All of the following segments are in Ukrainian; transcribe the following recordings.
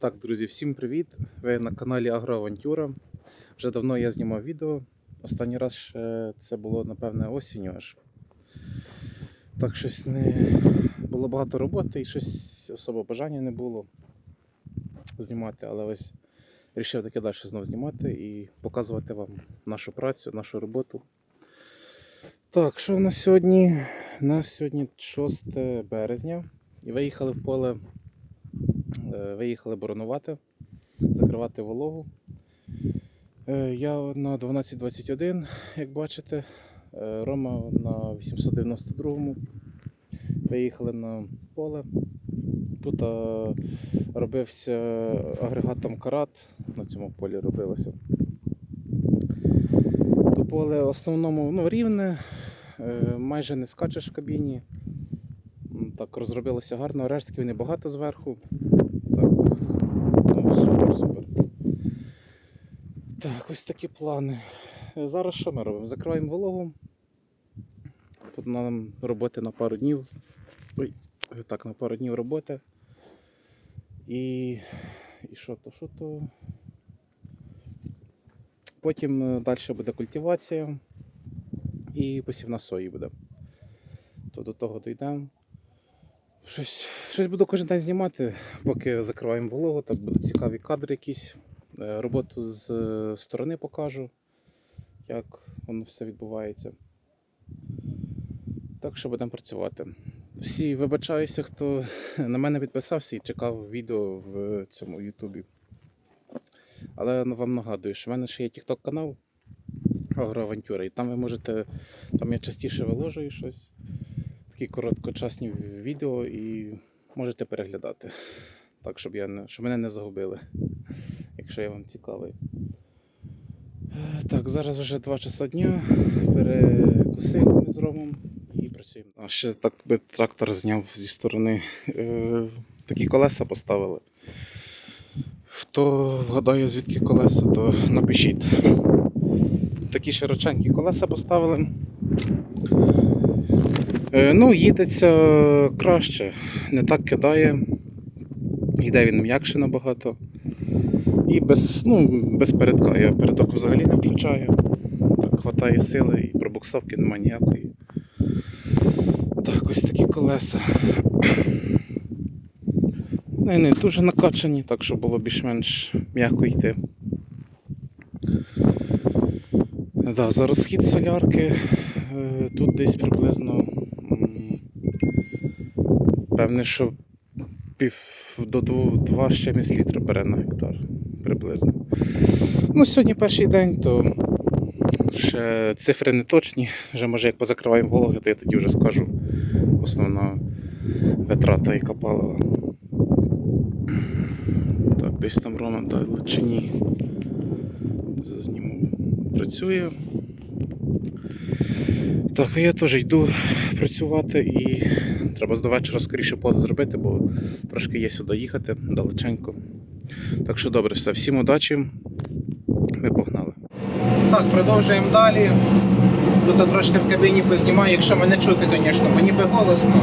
Так, друзі, всім привіт! Ви на каналі Агроавантюра. Вже давно я знімав відео. Останній раз ще це було, напевне, осінню аж. Так, щось не було багато роботи і щось особо бажання не було знімати, але ось вирішив таки далі знову знімати і показувати вам нашу працю, нашу роботу. Так, що в нас сьогодні? У нас сьогодні 6 березня і виїхали в поле Виїхали боронувати, закривати вологу. Е, Я на 12.21, як бачите, е, Рома на 892-му. Виїхали на поле. Тут е, робився агрегатом карат, на цьому полі робилося. То поле в основному ну, рівне, е, майже не скачеш в кабіні. Так, розробилося гарно, рештків небагато зверху. Ну, супер, супер. Так, ось такі плани. Е, Зараз що ми робимо? Закриваємо вологу. Тут нам роботи на пару днів. Ой, е, так, на пару днів роботи. І. І що то, що то. Потім далі буде культивація і посівна сої буде. То до того дійдемо. Щось, щось буду кожен день знімати, поки закриваємо вологу, так будуть цікаві кадри якісь. Е, Роботу з е, сторони покажу, як воно все відбувається. Так що будемо працювати. Всі вибачаюся, хто на мене підписався і чекав відео в цьому Ютубі. Але вам нагадую, що в мене ще є TikTok канал Агроавантюра, і там ви можете, там я частіше виложую щось такі короткочасні відео і можете переглядати. Так, щоб, я щоб мене не загубили, якщо я вам цікавий. Так, зараз вже 2 часа дня. Перекусили ми з Ромом і працюємо. А ще так би трактор зняв зі сторони. Е, такі колеса поставили. Хто вгадає, звідки колеса, то напишіть. Такі широченькі колеса поставили. Е, Ну, їдеться краще, не так кидає. Йде він м'якше набагато. І без, ну, без передка. Я передок взагалі не включаю. Так, хватає сили і пробуксовки немає ніякої. Так, ось такі колеса. Ну, і не дуже накачані, так що було більш-менш м'яко йти. Да, за розхід солярки е, тут десь приблизно певне, що пів до 2 з чимось літра бере на гектар приблизно. Ну, сьогодні перший день, то ще цифри не точні. Вже може як позакриваємо вологи, то я тоді вже скажу основна витрата, яка палива. Так, десь там Рома далі чи ні. Зазніму. Працює. Так, а я теж йду працювати і треба до вечора скоріше поле зробити, бо трошки є сюди їхати далеченько. Так що добре, все, всім удачі. Ми погнали. Так, продовжуємо далі. Тут трошки в кабіні познімаю, якщо мене чути, звісно, бо ніби голосно.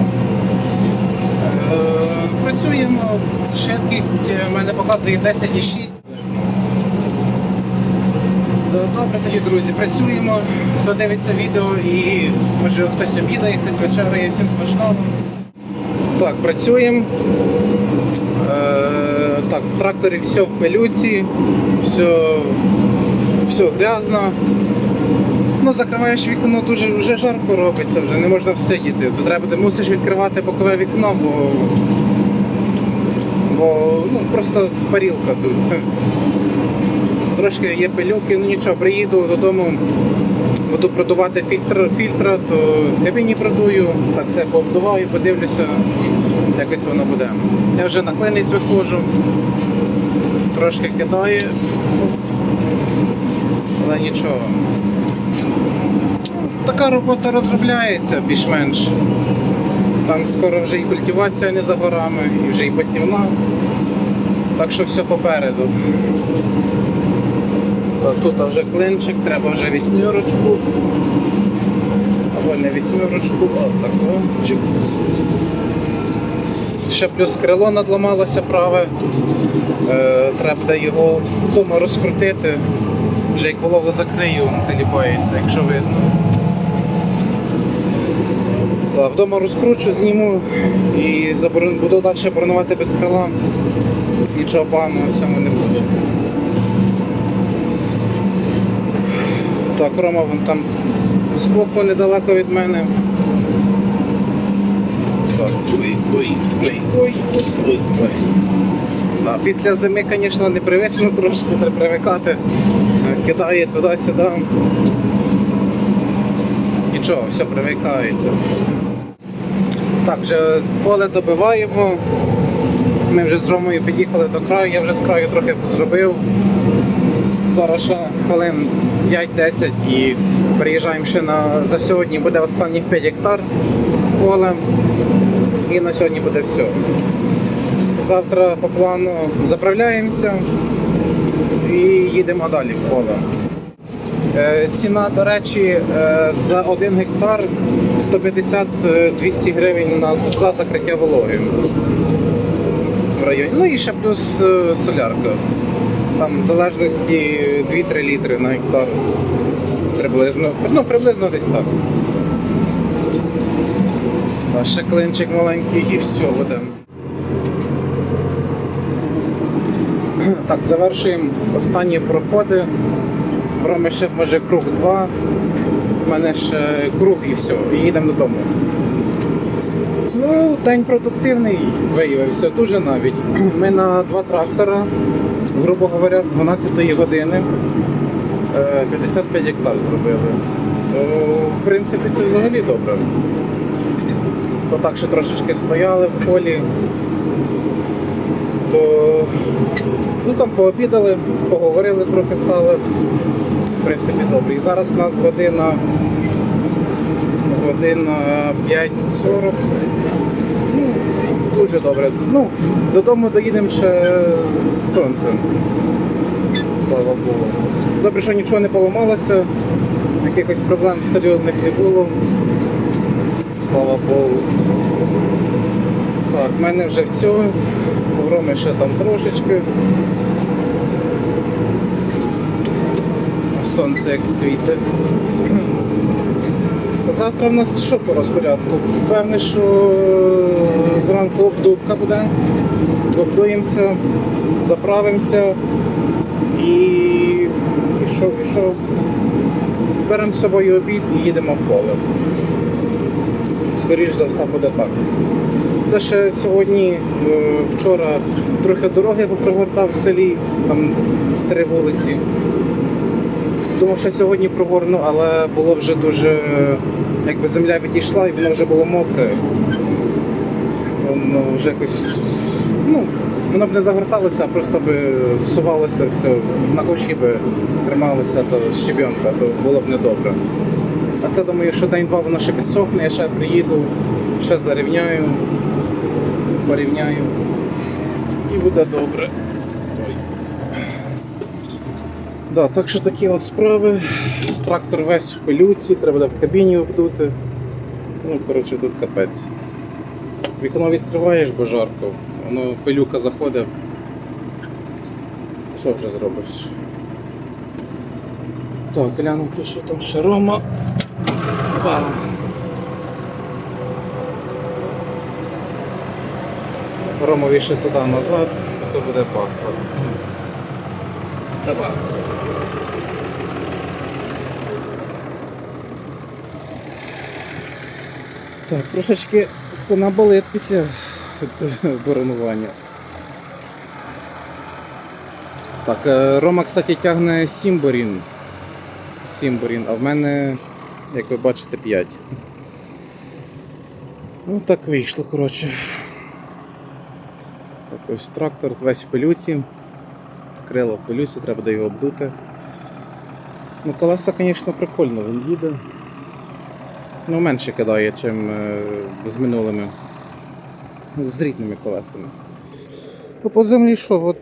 Е, Працюємо, швидкість в мене показує 10,6. Добре тоді, друзі, працюємо. Хто дивиться відео і може хтось обідає, хтось вечеряє, всім смачного. Так, працюємо. Е, так, в тракторі все в пилюці, все, все грязно. Ну, закриваєш вікно, дуже вже жарко робиться, вже не можна всидіти. То треба, ти мусиш відкривати бокове вікно, бо, бо ну, просто парілка тут. Трошки є пилюки, ну нічого, приїду додому, буду продувати фільтр, фільтра, то в кабіні продую, так все пообдуваю, подивлюся, якось воно буде. Я вже на клинець виходжу, трошки кидаю, але нічого. Така робота розробляється більш-менш. Там скоро вже і культивація не за горами, і вже і посівна. Так що все попереду. Тут вже клинчик, треба вже вісьмерочку. Або не вісьмерочку, а таку. Ще плюс крило надламалося праве. Е, треба його вдома розкрутити. Вже як вологу закрию, теліпається, якщо видно. Вдома розкручу, зніму і буду далі бронувати без крила. Нічого поганого в цьому не буде. Так, Рома вон там збоку недалеко від мене. Так, ой, ой, ой, ой, ой, ой. Да, після зими, звісно, непривично трошки треба привикати. Кидає туди-сюди. Нічого, все привикається. Так, вже поле добиваємо. Ми вже з Ромою під'їхали до краю, я вже з краю трохи зробив. Зараз ще хвилин 5-10 і приїжджаємо ще на за сьогодні буде останніх 5 гектар поле. І на сьогодні буде все. Завтра по плану заправляємося і їдемо далі в поле. Е, Ціна, до речі, е, за 1 гектар 150-200 гривень на, за закриття вологи в районі. Ну і ще плюс е, солярка. Там в залежності 2-3 літри на гектар. Приблизно, ну, приблизно десь так. Ще клинчик маленький і все ведемо. Так, завершуємо останні проходи. В ще може круг 2. У мене ще круг і все. І їдемо додому. Ну, день продуктивний виявився дуже навіть. Ми на два трактора, грубо говоря, з 12-ї години е, 55 гектар зробили. В принципі, це взагалі добре. Так, що трошечки стояли в полі, то ну, там пообідали, поговорили трохи стали. В принципі, добре. І зараз у нас година година 5.40. Дуже добре. Ну, додому доїдемо ще з сонцем. Слава Богу. Добре, що нічого не поламалося, якихось проблем серйозних не було. Слава Богу. Так, в мене вже все. У Роми ще там трошечки. Сонце як світить. Завтра в нас що по розпорядку? Певне, що е, зранку обдувка буде. Обдуємося, заправимося і, і що, і що? Беремо з собою обід і їдемо в поле. Скоріш за все буде так. Це ще сьогодні, е, вчора трохи дороги попригортав в селі, там три вулиці. Думав, що сьогодні прогорну, але було вже дуже, якби земля відійшла і воно вже було мокре. Воно вже якось, ну, воно б не загорталося, а просто би зсувалося все, на коші би трималося то щебенка, то було б недобре. А це думаю, що день-два воно ще підсохне, я ще приїду, ще зарівняю, порівняю і буде добре. Да, так що такі от справи. Трактор весь в пилюці, треба в кабіні обдути. Ну, коротше, тут капець. Вікно відкриваєш, бо жарко, воно пилюка заходить. Що вже зробиш? Так, глянути, що там ще Рома. Ба. Ромові туди назад, то буде паста. Давай. Так, трошечки спина болить після боронування. Так, е, Рома, кстати, тягне 7 борін. 7 борін, а в мене, як ви бачите, 5. Ну так вийшло, коротше. Так ось трактор весь в пилюці. Крило в пилюці, треба буде його обдути. Ну, колеса, звісно, прикольно, він їде. Ну, менше кидає, ніж з минулими. З рідними колесами. Ну, по землі що, от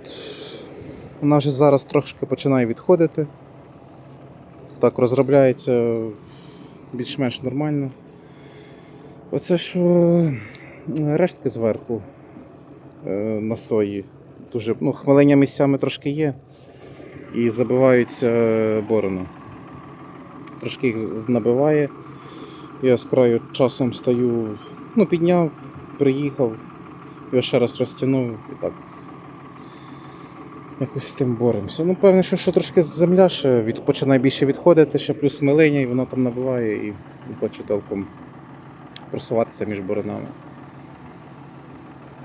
вона вже зараз трошки починає відходити. Так, розробляється більш-менш нормально. Оце що рештки зверху е, на сої. Дуже, ну, хмелення місцями трошки є. І забиваються борони. Трошки їх набиває. Я з краю часом стою, ну, підняв, приїхав, його ще раз розтягнув і так. Якось з тим боремося. Ну, певне, що, що трошки земля ще від, починає більше відходити, ще плюс милення, і воно там набиває і не хоче толком просуватися між боронами.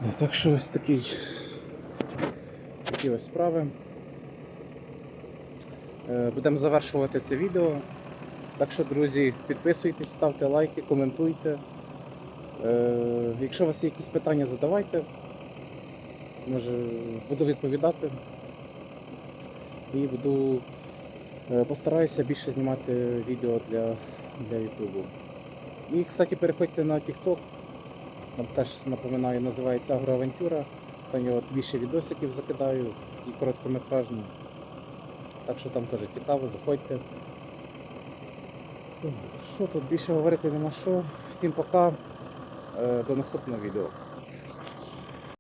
Да, так що ось такий, такі ось справи. Е, Будемо завершувати це відео. Так що, друзі, підписуйтесь, ставте лайки, коментуйте. Е, Якщо у вас є якісь питання, задавайте. Може, буду відповідати. І буду е, постараюся більше знімати відео для, для YouTube. І, кстати, переходьте на TikTok. Там теж напоминаю, називається Агроавентюра. Там я от більше відосиків закидаю і короткометражні. Так що там теж цікаво, заходьте. Що тут більше говорити нема що. Всім пока. Е, До наступного відео.